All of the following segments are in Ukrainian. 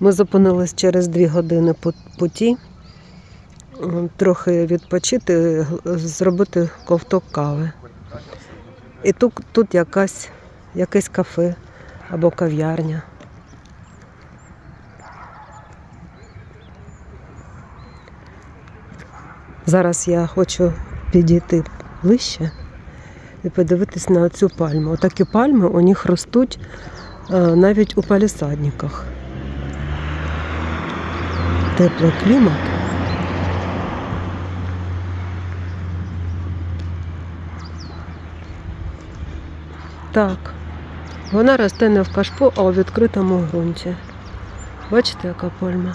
Ми зупинились через дві години пут- путі, трохи відпочити, зробити ковток кави. І тут, тут якась, якесь кафе або кав'ярня. Зараз я хочу підійти ближче і подивитись на цю пальму. Отакі пальми у них ростуть е, навіть у палісадниках. Теплий клімат. Так, вона росте не в кашпо, а у відкритому ґрунті. Бачите, яка пальма?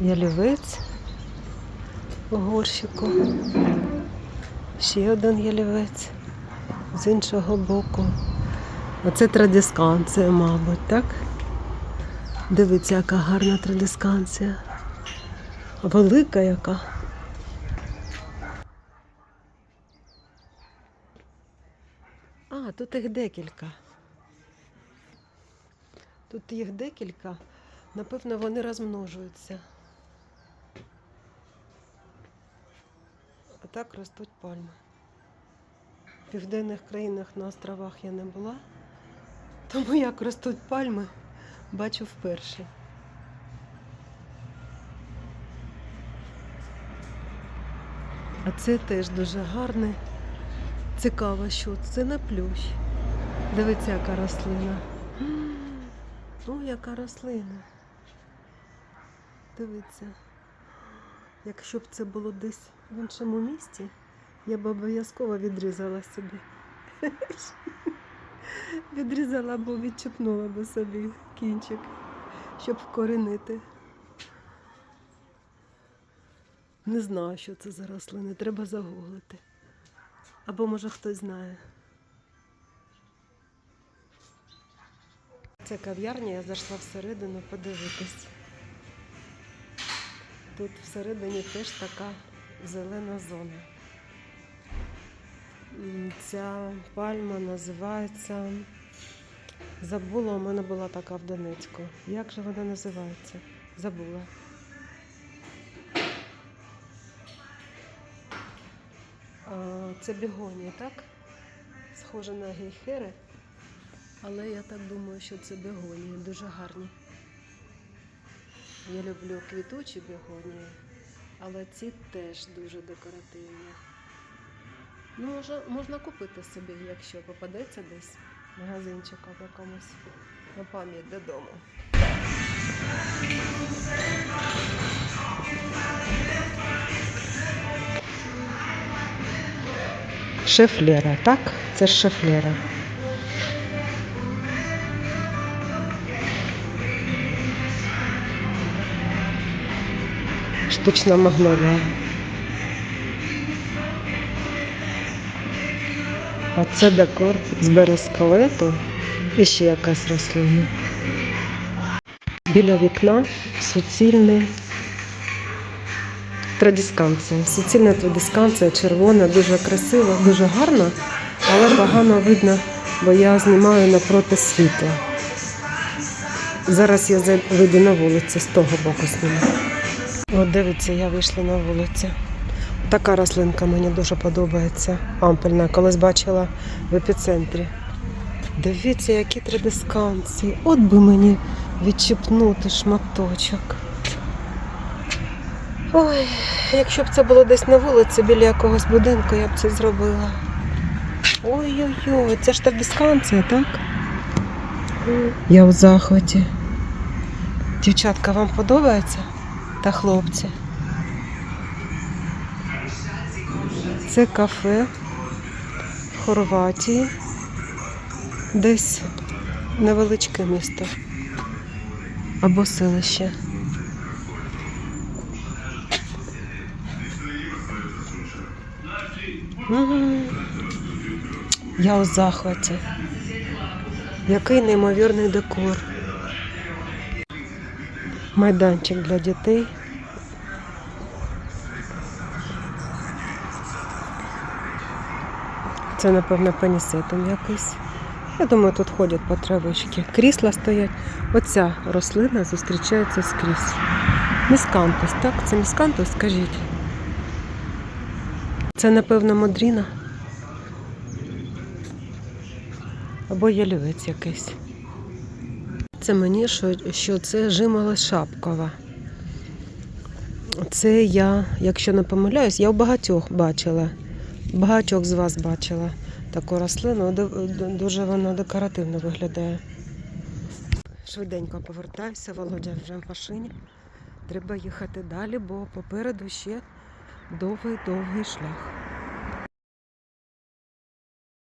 Ялівець у горщику. Ще один ялівець з іншого боку. Оце традисканція, мабуть, так? Дивіться, яка гарна традисканція. Велика яка. А, тут їх декілька. Тут їх декілька. Напевно, вони розмножуються. А так ростуть пальми. В південних країнах на островах я не була, тому як ростуть пальми, бачу вперше. А це теж дуже гарне. Цікаво, що це не плющ. Дивіться, яка рослина. О, яка рослина. Дивіться. Якщо б це було десь в іншому місті, я б обов'язково відрізала собі. Відрізала або відчепнула би собі кінчик, щоб вкоренити. Не знаю, що це за рослини, треба загуглити. Або може хтось знає. Це кав'ярня, я зайшла всередину подивитись. Тут всередині теж така зелена зона. Ця пальма називається. Забула, у мене була така в Донецьку. Як же вона називається? Забула. А, Це бігонія, так? Схоже на гейхери. Але я так думаю, що це бігонії, дуже гарні. Я люблю квітучі бігонії, але ці теж дуже декоративні. Ну, може, можна купити собі, якщо попадеться десь в магазинчику в якомусь на пам'ять додому. Шефлера, так? Це ж шефлера. Штучна магнолія. А це декор з берескалету і ще якась рослина. Біля вікна суцільний традисканція. Суцільна традисканція, червона, дуже красива, дуже гарна, але погано видно, бо я знімаю напроти світла. Зараз я вийду на вулицю, з того боку зніму. От дивіться, я вийшла на вулицю. Така рослинка мені дуже подобається. Ампельна, колись бачила в епіцентрі. Дивіться, які традисканції. От би мені відчіпнути шматочок. Ой, якщо б це було десь на вулиці біля якогось будинку, я б це зробила. Ой-ой-ой, це ж традисканція, так? Я у захваті. Дівчатка, вам подобається? Та хлопці. Це кафе в Хорватії. Десь невеличке місто або селище. Я у захваті. Який неймовірний декор. Майданчик для дітей. Це, напевно, панісетом якийсь. Я думаю, тут ходять по травички. Крісла стоять. Оця рослина зустрічається скрізь. Міскантус, так? Це міскантус, скажіть. Це, напевно, модріна. Або ялівець якийсь. Це мені, що, що це жимоло шапкова. Це я, якщо не помиляюсь, я у багатьох бачила. Багатьох з вас бачила таку рослину. Ду- ду- Дуже вона декоративно виглядає. Швиденько повертаюся, Володя вже в машині. Треба їхати далі, бо попереду ще довгий-довгий шлях.